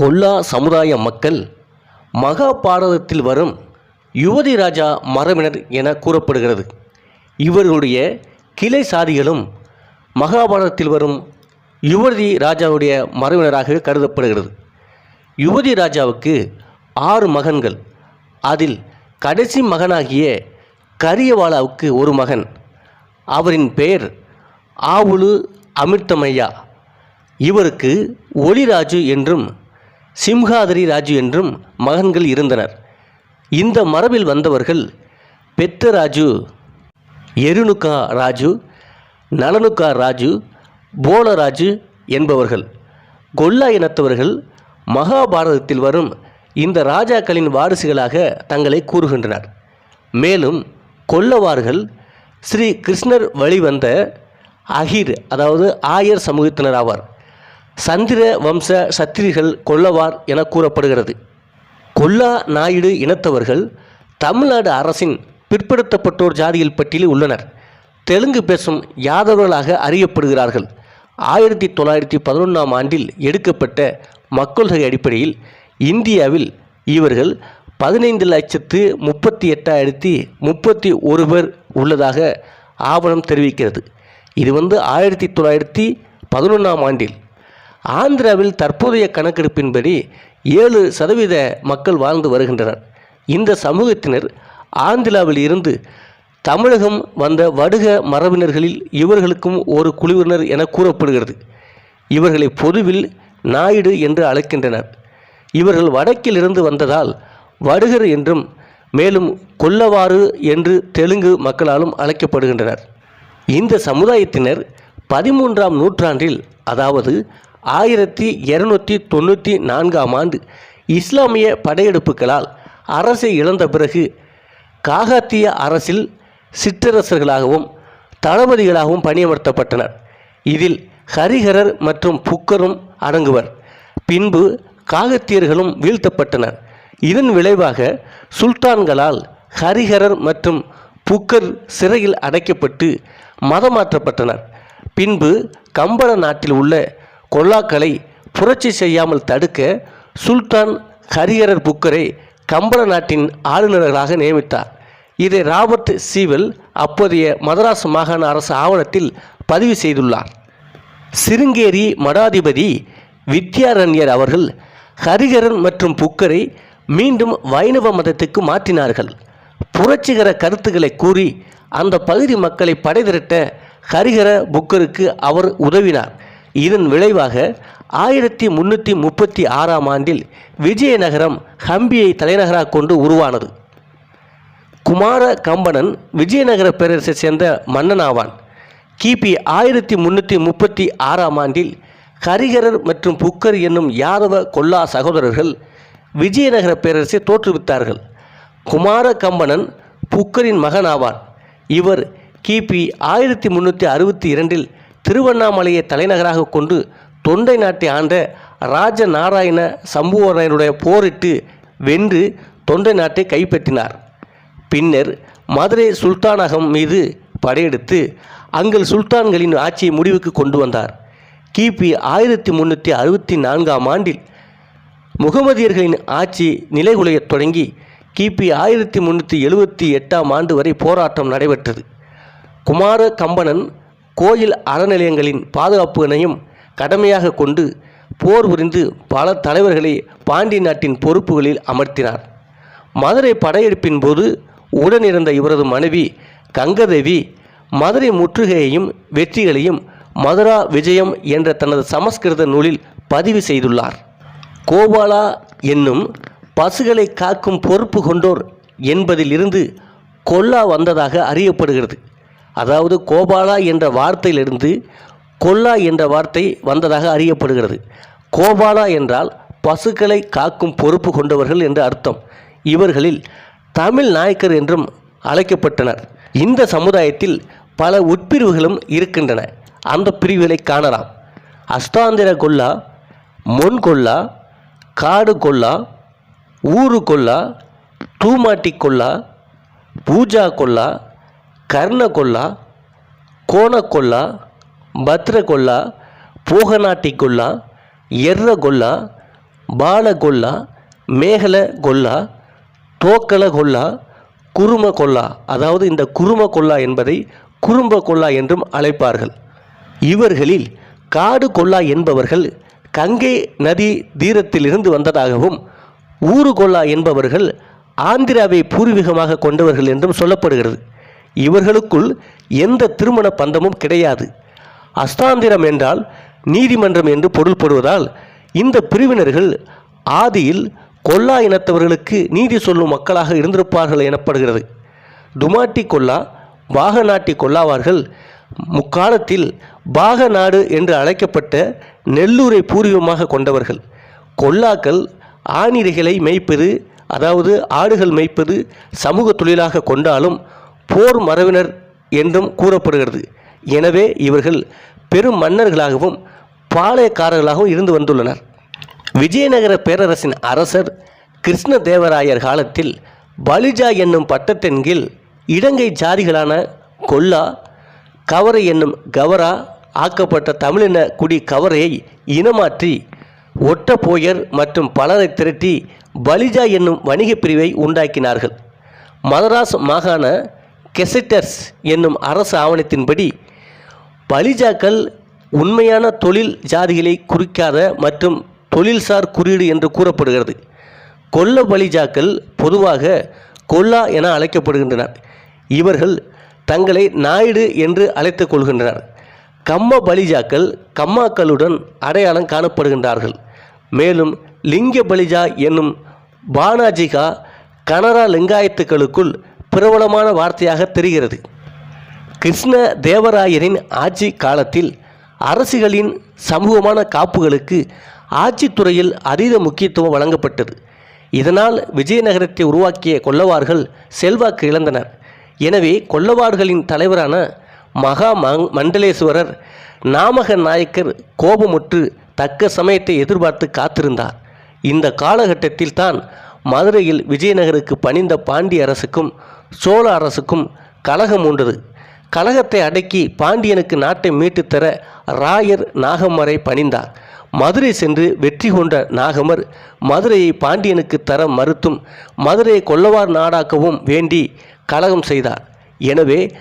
கொல்லா சமுதாய மக்கள் மகாபாரதத்தில் வரும் யுவதி ராஜா மரபினர் என கூறப்படுகிறது. இவர்களுடைய கிளை சாதிகளும் மகாபாரதத்தில் வரும் யுவதி ராஜாவுடைய மரபினராக கருதப்படுகிறது. யுவதி ராஜாவுக்கு ஆறு மகன்கள். அதில் கடைசி மகனாகிய கரியவாலாவுக்கு ஒரு மகன். அவரின் பெயர் ஆவுலு அமிர்தமையா இவருக்கு ஒளிராஜு என்றும் சிம்ஹாதரி ராஜு என்றும் மகன்கள் இருந்தனர். இந்த மரபில் வந்தவர்கள் பெத்த ராஜு எருணுக்கா ராஜு நலனுக்கா ராஜு போலராஜு என்பவர்கள். கொல்லா இனத்தவர்கள் மகாபாரதத்தில் வரும் இந்த ராஜாக்களின் வாரிசுகளாக தங்களை கூறுகின்றனர். மேலும் கொல்லவார்கள் ஸ்ரீ கிருஷ்ணர் வழிவந்த அகிர் அதாவது ஆயர் சமூகத்தினர் ஆவார். சந்திர வம்ச சத்திரிகள் கொல்லவார் என கூறப்படுகிறது. கொல்லா நாயுடு இனத்தவர்கள் தமிழ்நாடு அரசின் பிற்படுத்தப்பட்டோர் ஜாதியில் பட்டியலில் உள்ளனர். தெலுங்கு பேசும் யாதவர்களாக அறியப்படுகிறார்கள். ஆயிரத்தி தொள்ளாயிரத்தி பதினொன்றாம் ஆண்டில் எடுக்கப்பட்ட மக்கள் தொகை அடிப்படையில் இந்தியாவில் இவர்கள் பதினைந்து லட்சத்து முப்பத்தி எட்டாயிரத்தி முப்பத்தி ஒரு பேர் உள்ளதாக ஆவணம் தெரிவிக்கிறது. இது வந்து ஆயிரத்தி தொள்ளாயிரத்தி பதினொன்றாம் ஆண்டில் ஆந்திராவில் தற்போதைய கணக்கெடுப்பின்படி ஏழு சதவீத மக்கள் வாழ்ந்து வருகின்றனர். இந்த சமூகத்தினர் ஆந்திராவில் இருந்து தமிழகம் வந்த வடுக மரபினர்களில் இவர்களுக்கும் ஒரு குழுவினர் என கூறப்படுகிறது. இவர்களை பொதுவில் நாயுடு என்று அழைக்கின்றனர். இவர்கள் வடக்கிலிருந்து வந்ததால் வடுகர் என்றும் மேலும் கொல்லவாறு என்று தெலுங்கு மக்களாலும் அழைக்கப்படுகின்றனர். இந்த சமுதாயத்தினர் பதிமூன்றாம் நூற்றாண்டில் அதாவது ஆயிரத்தி இருநூற்றி தொண்ணூற்றி நான்காம் ஆண்டு இஸ்லாமிய படையெடுப்புகளால் அரசை இழந்த பிறகு காகாத்திய அரசில் சிற்றரசர்களாகவும் தளபதிகளாகவும் பணியமர்த்தப்பட்டனர். இதில் ஹரிஹரர் மற்றும் புக்கரும் அடங்குவர். பின்பு காகத்தியர்களும் வீழ்த்தப்பட்டனர். இதன் விளைவாக சுல்தான்களால் ஹரிஹரர் மற்றும் புக்கர் சிறையில் அடைக்கப்பட்டு மதமாற்றப்பட்டனர். பின்பு கம்பள நாட்டில் உள்ள கொல்லாக்களை புரட்சி செய்யாமல் தடுக்க சுல்தான் ஹரிஹரர் புக்கரை கம்பள நாட்டின் ஆளுநர்களாக நியமித்தார். இதை ராபர்ட் சீவல் அப்போதைய மதராஸ் மாகாண அரசு ஆவணத்தில் பதிவு செய்துள்ளார். சிருங்கேரி மடாதிபதி வித்யாரண்யர் அவர்கள் ஹரிகரன் மற்றும் புக்கரை மீண்டும் வைணவ மதத்துக்கு மாற்றினார்கள். புரட்சிகர கருத்துக்களை கூறி அந்த பகுதி மக்களை படைதிரட்ட ஹரிகர புக்கருக்கு அவர் உதவினார். இதன் விளைவாக ஆயிரத்தி முன்னூற்றி முப்பத்தி ஆறாம் ஆண்டில் விஜயநகரம் ஹம்பியை தலைநகராக கொண்டு உருவானது. குமார கம்பனன் விஜயநகர பேரரசை சேர்ந்த மன்னன் ஆவான். கிபி ஆயிரத்தி முன்னூற்றி முப்பத்தி ஆறாம் ஆண்டில் கரிகரர் மற்றும் புக்கர் என்னும் யாதவ கொல்லா சகோதரர்கள் விஜயநகர பேரரசை தோற்றுவித்தார்கள். குமார கம்பனன் புக்கரின் மகன் ஆவார் இவர் கிபி ஆயிரத்தி முன்னூற்றி அறுபத்தி இரண்டில் திருவண்ணாமலையை தலைநகராக கொண்டு தொண்டை நாட்டை ஆண்ட ராஜ நாராயண சம்புவரையனுடைய போரிட்டு வென்று தொண்டை நாட்டை கைப்பற்றினார். பின்னர் மதுரை சுல்தானகம் மீது படையெடுத்து அங்கள் சுல்தான்களின் ஆட்சியை முடிவுக்கு கொண்டு வந்தார். கிபி ஆயிரத்தி முன்னூற்றி அறுபத்தி நான்காம் ஆண்டில் முகமதியர்களின் ஆட்சி நிலைகுலையத் தொடங்கி கிபி ஆயிரத்தி முன்னூற்றி எழுபத்தி எட்டாம் ஆண்டு வரை போராட்டம் நடைபெற்றது. குமார கம்பனன் கோயில் அறநிலையங்களின் பாதுகாப்பினையும் கடமையாக கொண்டு போர் புரிந்து பல தலைவர்களை பாண்டி நாட்டின் பொறுப்புகளில் அமர்த்தினார். மதுரை படையெடுப்பின் போது உடனிருந்த இவரது மனைவி கங்கதேவி மதுரை முற்றுகையையும் வெற்றிகளையும் மதுரா விஜயம் என்ற தனது சமஸ்கிருத நூலில் பதிவு செய்துள்ளார். கோபாலா என்னும் பசுகளை காக்கும் பொறுப்பு கொண்டோர் என்பதிலிருந்து கொல்லா வந்ததாக அறியப்படுகிறது. அதாவது கோபாலா என்ற வார்த்தையிலிருந்து கொல்லா என்ற வார்த்தை வந்ததாக அறியப்படுகிறது. கோபாலா என்றால் பசுக்களை காக்கும் பொறுப்பு கொண்டவர்கள் என்று அர்த்தம். இவர்களில் தமிழ் நாயக்கர் என்றும் அழைக்கப்பட்டனர். இந்த சமுதாயத்தில் பல உட்பிரிவுகளும் இருக்கின்றன. அந்த பிரிவுகளை காணலாம். அஸ்தாந்திர கொல்லா மொன் கொல்லா காடு கொல்லா ஊரு கொல்லா தூமாட்டி கொல்லா பூஜா கொல்லா கர்ணகொல்லா கோணக்கொல்லா பத்ரகொல்லா கொல்லா கொல்லா பூகநாட்டி கொல்லா எர்ர கொல்லா பாலகொல்லா மேகல கொல்லா தோக்கல கொல்லா குரும கொல்லா அதாவது இந்த குரும கொல்லா என்பதை குறும்ப கொல்லா என்றும் அழைப்பார்கள். இவர்களில் காடு கொல்லா என்பவர்கள் கங்கை நதி தீரத்திலிருந்து வந்ததாகவும் ஊரு கொல்லா என்பவர்கள் ஆந்திராவை பூர்வீகமாக கொண்டவர்கள் என்றும் சொல்லப்படுகிறது. இவர்களுக்குள் எந்த திருமண பந்தமும் கிடையாது. அஸ்தாந்திரம் என்றால் நீதிமன்றம் என்று பொருள்படுவதால் இந்த பிரிவினர்கள் ஆதியில் கொல்லா இனத்தவர்களுக்கு நீதி சொல்லும் மக்களாக இருந்திருப்பார்கள் எனப்படுகிறது. துமாட்டி கொல்லா பாகநாட்டி கொல்லாவார்கள். முக்காலத்தில் பாகநாடு என்று அழைக்கப்பட்ட நெல்லூரை பூர்வீகமாக கொண்டவர்கள். கொல்லாக்கள் ஆணிரைகளை மேய்ப்பது அதாவது ஆடுகள் மேய்ப்பது சமூக தொழிலாக கொண்டாலும் போர் மரபினர் என்றும் கூறப்படுகிறது. எனவே இவர்கள் பெரும் மன்னர்களாகவும் பாளையக்காரர்களாகவும் இருந்து வந்துள்ளனர். விஜயநகர பேரரசின் அரசர் கிருஷ்ணதேவராயர் காலத்தில் பலிஜா என்னும் பட்டத்தின் கீழ் இடங்கை ஜாதிகளான கொல்லா கவரை என்னும் கவரா ஆக்கப்பட்ட தமிழின குடி கவரையை இனமாற்றி ஒட்டப்போயர் மற்றும் பலரை திரட்டி பலிஜா என்னும் வணிகப் பிரிவை உண்டாக்கினார்கள். மதராஸ் மாகாண கெசட்டர்ஸ் என்னும் அரசு ஆவணத்தின்படி பலிஜாக்கள் உண்மையான தொழில் ஜாதிகளை குறிக்காத மற்றும் தொழில்சார் குறியீடு என்று கூறப்படுகிறது. கொல்ல பலிஜாக்கள் பொதுவாக கொல்லா என அழைக்கப்படுகின்றனர். இவர்கள் தங்களை நாயுடு என்று அழைத்துக் கொள்கின்றனர். கம்ம பலிஜாக்கள் கம்மாக்களுடன் அடையாளம் காணப்படுகின்றார்கள். மேலும் லிங்க பலிஜா என்னும் பானாஜிகா கனரா லிங்காயத்துக்களுக்குள் பிரபலமான வார்த்தையாக தெரிகிறது. கிருஷ்ண தேவராயரின் ஆட்சி காலத்தில் அரசுகளின் சமூகமான காப்புகளுக்கு ஆட்சித்துறையில் அதீத முக்கியத்துவம் வழங்கப்பட்டது. இதனால் விஜயநகரத்தை உருவாக்கிய கொல்லவார்கள் செல்வாக்கு இழந்தனர். எனவே கொல்லவார்களின் தலைவரான மகா மங் மண்டலேஸ்வரர் நாமக நாயக்கர் கோபமுற்று தக்க சமயத்தை எதிர்பார்த்து காத்திருந்தார். இந்த காலகட்டத்தில் தான் மதுரையில் விஜயநகருக்கு பணிந்த பாண்டிய அரசுக்கும் சோழ அரசுக்கும் கலகம் உண்டது. கலகத்தை அடக்கி பாண்டியனுக்கு நாட்டை மீட்டுத் தர ராயர் நாகமரை பணிந்தார். மதுரை சென்று வெற்றி கொண்ட நாகமர் மதுரையை பாண்டியனுக்கு தர மறுத்தும் மதுரையை கொல்லவார் நாடாக்கவும் வேண்டி கலகம் செய்தார். எனவே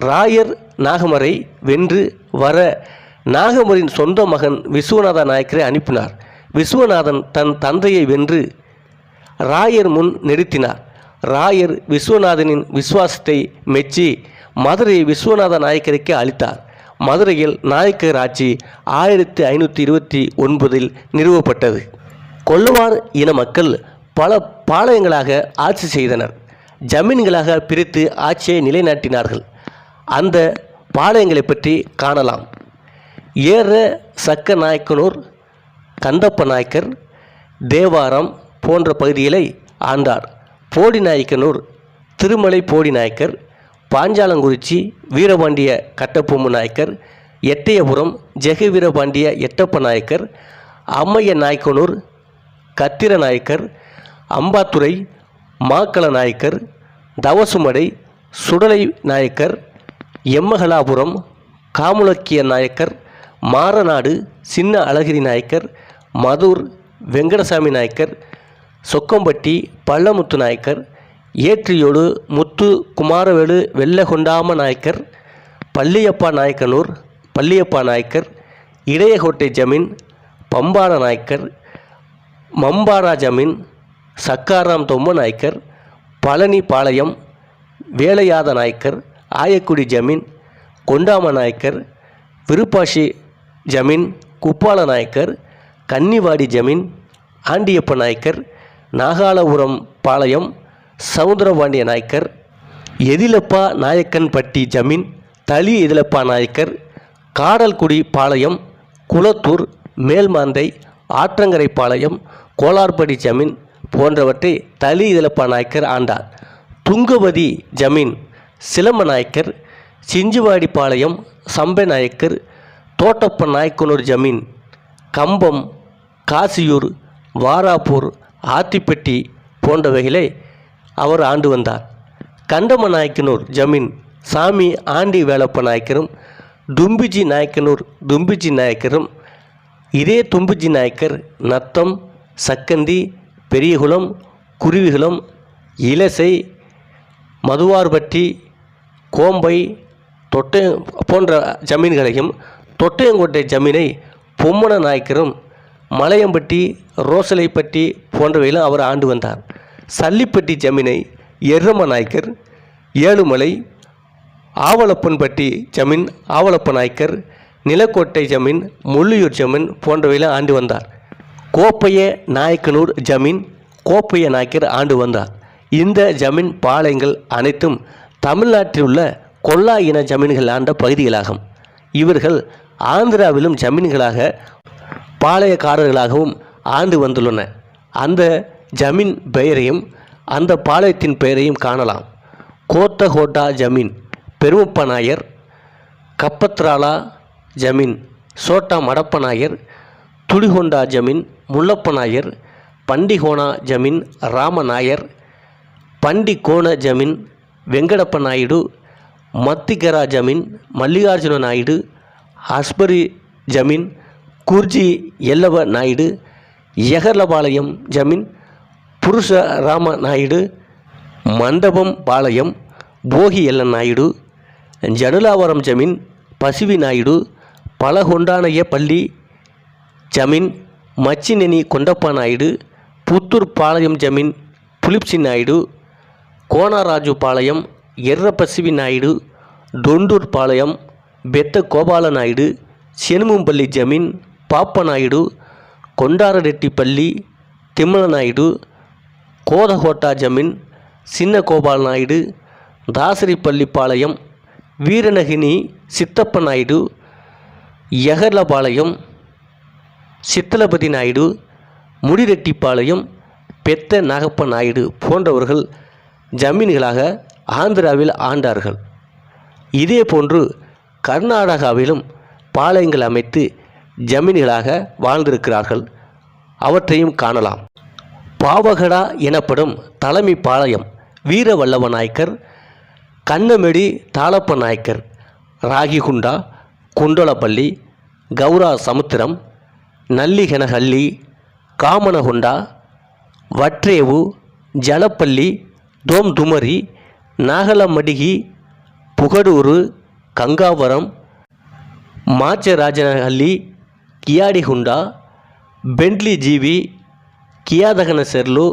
ராயர் நாகமரை வென்று வர நாகமரின் சொந்த மகன் விஸ்வநாத நாயக்கரை அனுப்பினார். விஸ்வநாதன் தன் தந்தையை வென்று ராயர் முன் நிறுத்தினார். ராயர் விஸ்வநாதனின் விசுவாசத்தை மெச்சி மதுரையை விஸ்வநாத நாயக்கருக்கு அளித்தார். மதுரையில் நாயக்கர் ஆட்சி ஆயிரத்தி ஐநூற்றி இருபத்தி ஒன்பதில் நிறுவப்பட்டது. கொல்லுவார் இன மக்கள் பல பாளையங்களாக ஆட்சி செய்தனர். ஜமீன்களாக பிரித்து ஆட்சியை நிலைநாட்டினார்கள். அந்த பாளையங்களை பற்றி காணலாம். ஏற சக்க நாயக்கனூர் கந்தப்ப நாயக்கர் தேவாரம் போன்ற பகுதிகளை ஆண்டார். போடி நாயக்கனூர் திருமலை போடி நாயக்கர் பாஞ்சாலங்குறிச்சி வீரபாண்டிய கட்டப்பொம்மு நாயக்கர் எட்டயபுரம் ஜெக வீரபாண்டிய எட்டப்ப நாயக்கர் அம்மைய நாயக்கனூர் கத்திர நாயக்கர் அம்பாத்துறை மாக்கள நாயக்கர் தவசுமடை சுடலை நாயக்கர் எம்மகலாபுரம் காமுலக்கிய நாயக்கர் மாரநாடு சின்ன அழகிரி நாயக்கர் மதுர் வெங்கடசாமி நாயக்கர் சொக்கம்பட்டி பள்ளமுத்து நாயக்கர் ஏற்றியோடு முத்து குமாரவேலு வெள்ளகொண்டாம நாயக்கர் பள்ளியப்பா நாயக்கனூர் பள்ளியப்பா நாயக்கர் இடையகோட்டை ஜமீன் பம்பார நாயக்கர் மம்பாரா ஜமீன் சக்காராம் தொம்ம நாயக்கர் பழனி பாளையம் வேலையாத நாயக்கர் ஆயக்குடி ஜமீன் கொண்டாம நாயக்கர் விருப்பாஷி ஜமீன் குப்பால நாயக்கர் கன்னிவாடி ஜமீன் ஆண்டியப்ப நாயக்கர் நாகாலபுரம் பாளையம் சவுந்தரபாண்டிய நாயக்கர் எதிலப்பா நாயக்கன்பட்டி ஜமீன் தளி எதிலப்பா நாயக்கர் காடல்குடி பாளையம் குளத்தூர் மேல்மாந்தை ஆற்றங்கரை பாளையம் கோலார்படி ஜமீன் போன்றவற்றை தளி இதிலப்பா நாயக்கர் ஆண்டார். துங்கபதி ஜமீன் சிலம்ப நாயக்கர் சிஞ்சுவாடி பாளையம் சம்பை நாயக்கர் தோட்டப்ப நாயக்கனூர் ஜமீன் கம்பம் காசியூர் வாராப்பூர் ஆத்திப்பட்டி போன்றவைகளை அவர் ஆண்டு வந்தார். கண்டம நாயக்கனூர் ஜமீன் சாமி ஆண்டி வேலப்ப நாயக்கரும் தும்பிஜி நாயக்கனூர் தும்பிஜி நாயக்கரும் இதே தும்பிஜி நாயக்கர் நத்தம் சக்கந்தி பெரியகுளம் குருவிகுளம் இலசை மதுவார்பட்டி கோம்பை தொட்டை போன்ற ஜமீன்களையும் தொட்டையங்கோட்டை ஜமீனை பொம்மன நாயக்கரும் மலையம்பட்டி ரோசலைப்பட்டி போன்றவையிலும் அவர் ஆண்டு வந்தார். சல்லிப்பட்டி ஜமீனை எர்ரம நாயக்கர் ஏழுமலை ஆவலப்பன்பட்டி ஜமீன் ஆவலப்ப நாயக்கர் நிலக்கோட்டை ஜமீன் முள்ளியூர் ஜமீன் போன்றவையிலும் ஆண்டு வந்தார். கோப்பைய நாயக்கனூர் ஜமீன் கோப்பைய நாயக்கர் ஆண்டு வந்தார். இந்த ஜமீன் பாளையங்கள் அனைத்தும் தமிழ்நாட்டில் உள்ள கொல்லா இன ஜமீன்கள் ஆண்ட பகுதிகளாகும். இவர்கள் ஆந்திராவிலும் ஜமீன்களாக பாளையக்காரர்களாகவும் ஆண்டு வந்துள்ளன அந்த ஜமீன் பெயரையும் அந்த பாளையத்தின் பெயரையும் காணலாம். கோத்தகோட்டா ஜமீன் பெருமப்ப நாயர் கப்பத்ராலா ஜமீன் சோட்டா மடப்ப நாயர் துடிகொண்டா ஜமீன் முல்லப்ப நாயர் பண்டிகோணா ஜமீன் ராம நாயர் பண்டிகோண ஜமீன் வெங்கடப்ப நாயுடு மத்திகரா ஜமீன் மல்லிகார்ஜுன நாயுடு அஸ்பரி ஜமீன் குர்ஜி எல்லவ நாயுடு எகர்லபாளையம் ஜமீன் புருஷ ராம நாயுடு மண்டபம் பாளையம் போகி எல்ல நாயுடு ஜனுலாவரம் ஜமீன் பசுவி நாயுடு பலகொண்டானைய பள்ளி ஜமீன் மச்சினெனி கொண்டப்பா நாயுடு புத்தூர் பாளையம் ஜமீன் புலிப்சி நாயுடு கோணராஜு பாளையம் எர்ரபசிவி நாயுடு டொண்டூர் பாளையம் பெத்த கோபால நாயுடு செனுமம்பள்ளி ஜமீன் பாப்ப நாயுடு கொண்டாரரெட்டிப்பள்ளி திம்மலநாயுடு கோதகோட்டா ஜமீன் சின்ன கோபால் நாயுடு தாசரிப்பள்ளிப்பாளையம் வீரநகினி சித்தப்ப நாயுடு எகர்லபாளையம் சித்தலபதி நாயுடு முடிரெட்டிப்பாளையம் பெத்த நாகப்ப நாயுடு போன்றவர்கள் ஜமீன்களாக ஆந்திராவில் ஆண்டார்கள். இதேபோன்று கர்நாடகாவிலும் பாளையங்கள் அமைத்து ஜமீன்களாக வாழ்ந்திருக்கிறார்கள். அவற்றையும் காணலாம். பாவகடா எனப்படும் தலைமை பாளையம் வீரவல்லவ நாயக்கர் கண்ணமெடி தாளப்ப நாயக்கர் ராகிகுண்டா குண்டலப்பள்ளி கௌரா சமுத்திரம் நல்லிகனஹள்ளி காமனகுண்டா வற்றேவு ஜலப்பள்ளி தோம்துமரி நாகலமடிகி புகடூரு கங்காவரம் மாச்சராஜனஹள்ளி కియాడి హుండా బెంట్లీ జీవి కియా దహన సెర్లు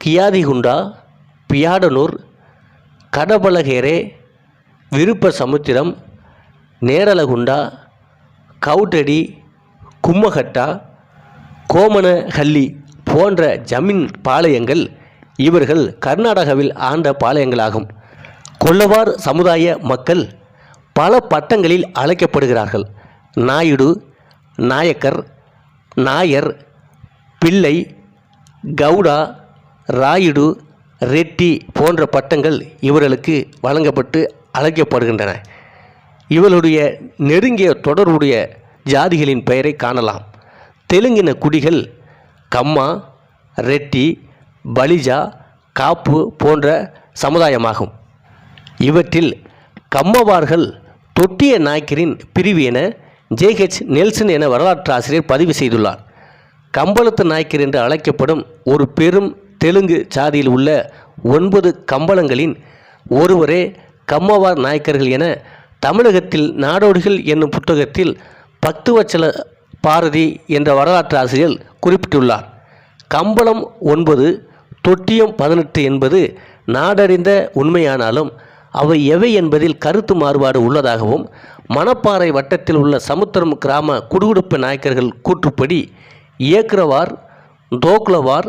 కియాది హుండా கடபலகேரே விருப்ப சமுத்திரம் நேரலகுண்டா கவுட்டடி கும்மகட்டா கோமனஹல்லி போன்ற ஜமீன் பாளையங்கள் இவர்கள் கர்நாடகாவில் ஆண்ட பாளையங்களாகும். கொள்ளவார் சமுதாய மக்கள் பல பட்டங்களில் அழைக்கப்படுகிறார்கள். நாயுடு நாயக்கர் நாயர் பிள்ளை கவுடா ராயுடு ரெட்டி போன்ற பட்டங்கள் இவர்களுக்கு வழங்கப்பட்டு அழைக்கப்படுகின்றன. இவர்களுடைய நெருங்கிய தொடர்புடைய ஜாதிகளின் பெயரை காணலாம். தெலுங்கின குடிகள் கம்மா ரெட்டி பலிஜா காப்பு போன்ற சமுதாயமாகும். இவற்றில் கம்மவார்கள் தொட்டிய நாயக்கரின் பிரிவு என ஜேஹெச் நெல்சன் என வரலாற்று ஆசிரியர் பதிவு செய்துள்ளார். கம்பளத்து நாயக்கர் என்று அழைக்கப்படும் ஒரு பெரும் தெலுங்கு சாதியில் உள்ள ஒன்பது கம்பளங்களின் ஒருவரே கம்மவார் நாயக்கர்கள் என தமிழகத்தில் நாடோடிகள் என்னும் புத்தகத்தில் பக்துவச்சல பாரதி என்ற வரலாற்று ஆசிரியர் குறிப்பிட்டுள்ளார். கம்பளம் ஒன்பது தொட்டியம் பதினெட்டு என்பது நாடறிந்த உண்மையானாலும் அவை எவை என்பதில் கருத்து மாறுபாடு உள்ளதாகவும் மணப்பாறை வட்டத்தில் உள்ள சமுத்திரம் கிராம குடுகுடுப்பு நாயக்கர்கள் கூற்றுப்படி ஏக்கரவார் தோக்லவார்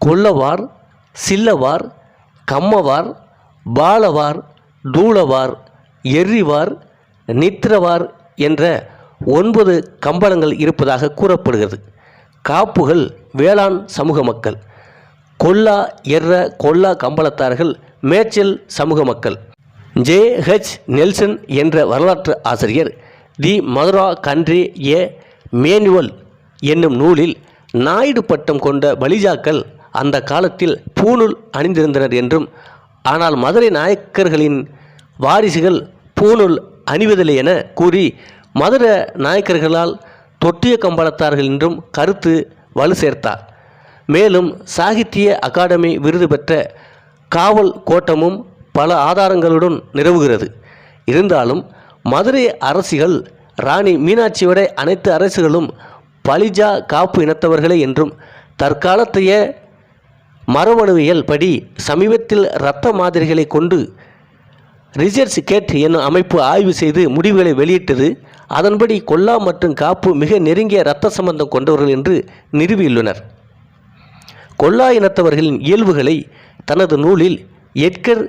கொல்லவார் சில்லவார் கம்மவார் பாலவார் தூளவார் எர்ரிவார் நித்திரவார் என்ற ஒன்பது கம்பளங்கள் இருப்பதாக கூறப்படுகிறது. காப்புகள் வேளாண் சமூக மக்கள். கொல்லா எர்ர கொல்லா கம்பளத்தார்கள் மேச்சல் சமூக மக்கள். ஜே ஹெச் நெல்சன் என்ற வரலாற்று ஆசிரியர் the Madura country a manual என்னும் நூலில் நாயுடு பட்டம் கொண்ட பலிஜாக்கள் அந்த காலத்தில் பூணூல் அணிந்திருந்தனர் என்றும் ஆனால் மதுரை நாயக்கர்களின் வாரிசுகள் பூணூல் அணிவதில்லை என கூறி மதுர நாயக்கர்களால் தொட்டிய கம்பளத்தார்கள் என்றும் கருத்து வலு சேர்த்தார். மேலும் சாகித்ய அகாடமி விருது பெற்ற காவல் கோட்டமும் பல ஆதாரங்களுடன் நிறுவுகிறது இருந்தாலும் மதுரை அரசிகள் ராணி மீனாட்சியோட அனைத்து அரசுகளும் பலிஜா காப்பு இனத்தவர்களே என்றும் தற்காலத்தைய மரபணுவியல் படி சமீபத்தில் இரத்த மாதிரிகளை கொண்டு ரிசர்ச் கேட் என்னும் அமைப்பு ஆய்வு செய்து முடிவுகளை வெளியிட்டது. அதன்படி கொல்லா மற்றும் காப்பு மிக நெருங்கிய இரத்த சம்பந்தம் கொண்டவர்கள் என்று நிறுவியுள்ளனர். கொல்லா இனத்தவர்களின் இயல்புகளை தனது நூலில் எட்கர்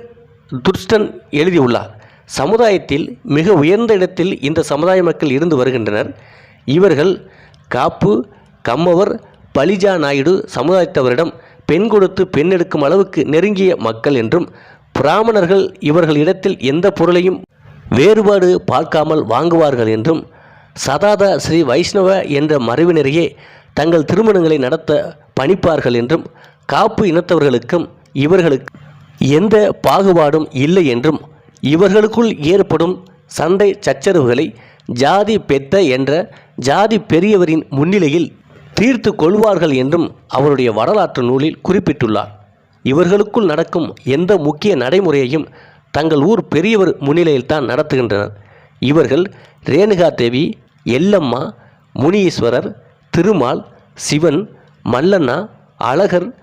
துர்ஸ்டன் எழுதியுள்ளார் சமுதாயத்தில் மிக உயர்ந்த இடத்தில் இந்த சமுதாய மக்கள் இருந்து வருகின்றனர். இவர்கள் காப்பு கம்மவர் பலிஜா நாயுடு சமுதாயத்தவரிடம் பெண் கொடுத்து பெண் எடுக்கும் அளவுக்கு நெருங்கிய மக்கள் என்றும் பிராமணர்கள் இவர்கள் இடத்தில் எந்த பொருளையும் வேறுபாடு பார்க்காமல் வாங்குவார்கள் என்றும் சதாத ஸ்ரீ வைஷ்ணவ என்ற மறைவினரையே தங்கள் திருமணங்களை நடத்த பணிப்பார்கள் என்றும் காப்பு இனத்தவர்களுக்கும் இவர்களுக்கு எந்த பாகுபாடும் இல்லை என்றும் இவர்களுக்குள் ஏற்படும் சண்டை சச்சரவுகளை ஜாதி பெத்த என்ற ஜாதி பெரியவரின் முன்னிலையில் தீர்த்து கொள்வார்கள் என்றும் அவருடைய வரலாற்று நூலில் குறிப்பிட்டுள்ளார். இவர்களுக்குள் நடக்கும் எந்த முக்கிய நடைமுறையையும் தங்கள் ஊர் பெரியவர் முன்னிலையில்தான் நடத்துகின்றனர். இவர்கள் ரேணுகா தேவி எல்லம்மா முனீஸ்வரர் திருமால் சிவன் மல்லண்ணா அழகர்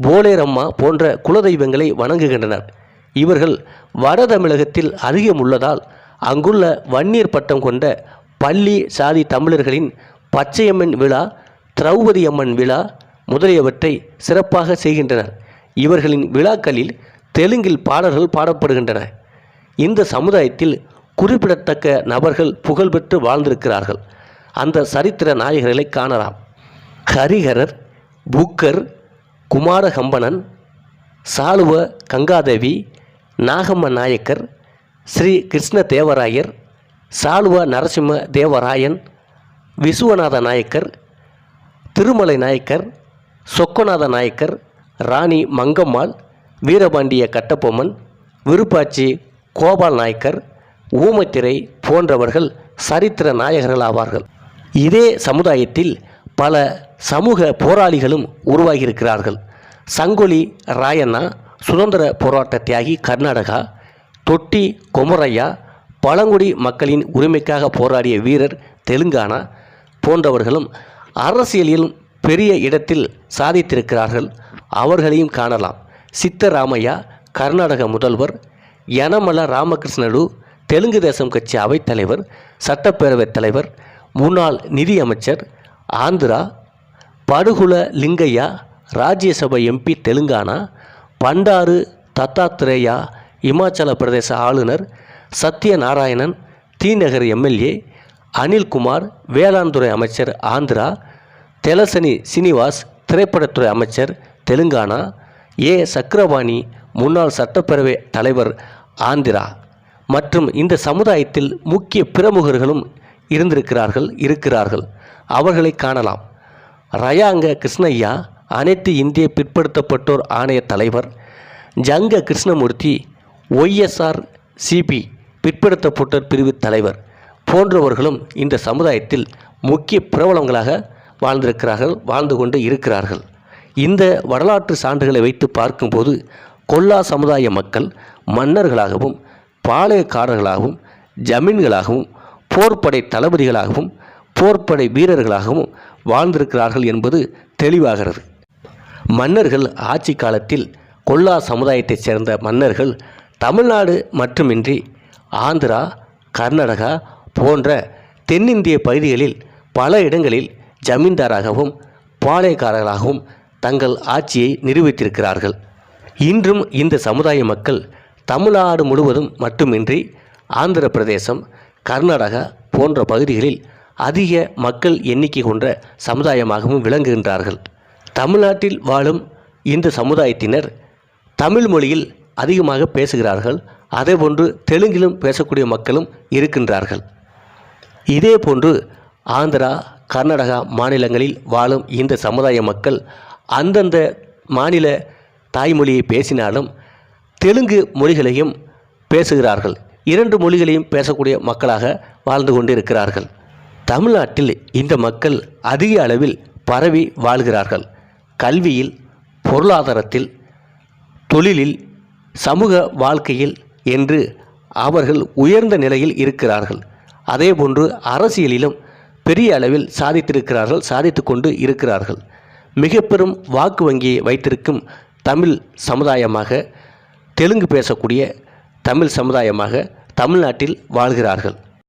போலேரம்மா போன்ற குலதெய்வங்களை வணங்குகின்றனர். இவர்கள் வட தமிழகத்தில் அதிகம் உள்ளதால் அங்குள்ள வன்னியர் பட்டம் கொண்ட பள்ளி சாதி தமிழர்களின் பச்சையம்மன் விழா திரௌபதி அம்மன் விழா முதலியவற்றை சிறப்பாக செய்கின்றனர். இவர்களின் விழாக்களில் தெலுங்கில் பாடல்கள் பாடப்படுகின்றன. இந்த சமுதாயத்தில் குறிப்பிடத்தக்க நபர்கள் புகழ்பெற்று வாழ்ந்திருக்கிறார்கள். அந்த சரித்திர நாயகர்களை காணலாம். ஹரிஹரர் புக்கர் குமாரகம்பனன் சாளுவ கங்காதேவி நாகம்ம நாயக்கர் ஸ்ரீ கிருஷ்ண தேவராயர் சாளுவ நரசிம்ம தேவராயன் விசுவநாத நாயக்கர் திருமலை நாயக்கர் சொக்கநாத நாயக்கர் ராணி மங்கம்மாள் வீரபாண்டிய கட்டபொம்மன் விருப்பாச்சி கோபால் நாயக்கர் ஊமத்திரை போன்றவர்கள் சரித்திர நாயகர்கள் ஆவார்கள் இதே சமுதாயத்தில் பல சமூக போராளிகளும் உருவாகியிருக்கிறார்கள். சங்கொலி ராயண்ணா சுதந்திர போராட்ட தியாகி கர்நாடகா தொட்டி கொமரையா பழங்குடி மக்களின் உரிமைக்காக போராடிய வீரர் தெலுங்கானா போன்றவர்களும் அரசியலிலும் பெரிய இடத்தில் சாதித்திருக்கிறார்கள். அவர்களையும் காணலாம். சித்தராமையா கர்நாடக முதல்வர். யனமல ராமகிருஷ்ணடு தெலுங்கு தேசம் கட்சி அவைத்தலைவர் சட்டப்பேரவைத் தலைவர் முன்னாள் நிதியமைச்சர் ஆந்திரா படுகுல லிங்கையா ராஜ்யசபா எம்பி தெலுங்கானா பண்டாரு தத்தாத்ரேயா இமாச்சல பிரதேச ஆளுநர் சத்யநாராயணன் தீநகர் எம்எல்ஏ அனில்குமார் வேளாண்துறை அமைச்சர் ஆந்திரா தெலசனி சீனிவாஸ் திரைப்படத்துறை அமைச்சர் தெலுங்கானா ஏ சக்கரபாணி முன்னாள் சட்டப்பேரவை தலைவர் ஆந்திரா. மற்றும் இந்த சமுதாயத்தில் முக்கிய பிரமுகர்களும் இருந்திருக்கிறார்கள் இருக்கிறார்கள். அவர்களை காணலாம். ரயாங்க கிருஷ்ணய்யா அனைத்து இந்திய பிற்படுத்தப்பட்டோர் ஆணைய தலைவர். ஜங்க கிருஷ்ணமூர்த்தி ஒய்எஸ்ஆர் சிபி பிற்படுத்தப்பட்டோர் பிரிவு தலைவர். போன்றவர்களும் இந்த சமுதாயத்தில் முக்கிய பிரபலங்களாக வாழ்ந்திருக்கிறார்கள் வாழ்ந்து கொண்டு இருக்கிறார்கள். இந்த வரலாற்று சான்றுகளை வைத்து பார்க்கும்போது கொல்லா சமுதாய மக்கள் மன்னர்களாகவும் பாளையக்காரர்களாகவும் ஜமீன்களாகவும் போர்ப்படை தளபதிகளாகவும் போர்ப்படை வீரர்களாகவும் வாழ்ந்திருக்கிறார்கள் என்பது தெளிவாகிறது. மன்னர்கள் ஆட்சி காலத்தில் கொல்லா சமுதாயத்தைச் சேர்ந்த மன்னர்கள் தமிழ்நாடு மட்டுமின்றி ஆந்திரா கர்நாடகா போன்ற தென்னிந்திய பகுதிகளில் பல இடங்களில் ஜமீன்தாராகவும் பாளையக்காரர்களாகவும் தங்கள் ஆட்சியை நிரூபித்திருக்கிறார்கள். இன்றும் இந்த சமுதாய மக்கள் தமிழ்நாடு முழுவதும் மட்டுமின்றி ஆந்திர பிரதேசம் கர்நாடகா போன்ற பகுதிகளில் அதிக மக்கள் எண்ணிக்கை கொண்ட சமுதாயமாகவும் விளங்குகின்றார்கள். தமிழ்நாட்டில் வாழும் இந்த சமுதாயத்தினர் தமிழ் மொழியில் அதிகமாக பேசுகிறார்கள். அதேபோன்று தெலுங்கிலும் பேசக்கூடிய மக்களும் இருக்கின்றார்கள். இதே போன்று ஆந்திரா கர்நாடகா மாநிலங்களில் வாழும் இந்த சமுதாய மக்கள் அந்தந்த மாநில தாய்மொழியை பேசினாலும் தெலுங்கு மொழிகளையும் பேசுகிறார்கள். இரண்டு மொழிகளையும் பேசக்கூடிய மக்களாக வாழ்ந்து கொண்டிருக்கிறார்கள். தமிழ்நாட்டில் இந்த மக்கள் அதிக அளவில் பரவி வாழ்கிறார்கள். கல்வியில் பொருளாதாரத்தில் தொழிலில் சமூக வாழ்க்கையில் என்று அவர்கள் உயர்ந்த நிலையில் இருக்கிறார்கள். அதேபோன்று அரசியலிலும் பெரிய அளவில் சாதித்திருக்கிறார்கள் சாதித்து கொண்டு இருக்கிறார்கள். மிக பெரும் வாக்கு வங்கியை வைத்திருக்கும் தமிழ் சமுதாயமாக தெலுங்கு பேசக்கூடிய தமிழ் சமுதாயமாக தமிழ்நாட்டில் வாழ்கிறார்கள்.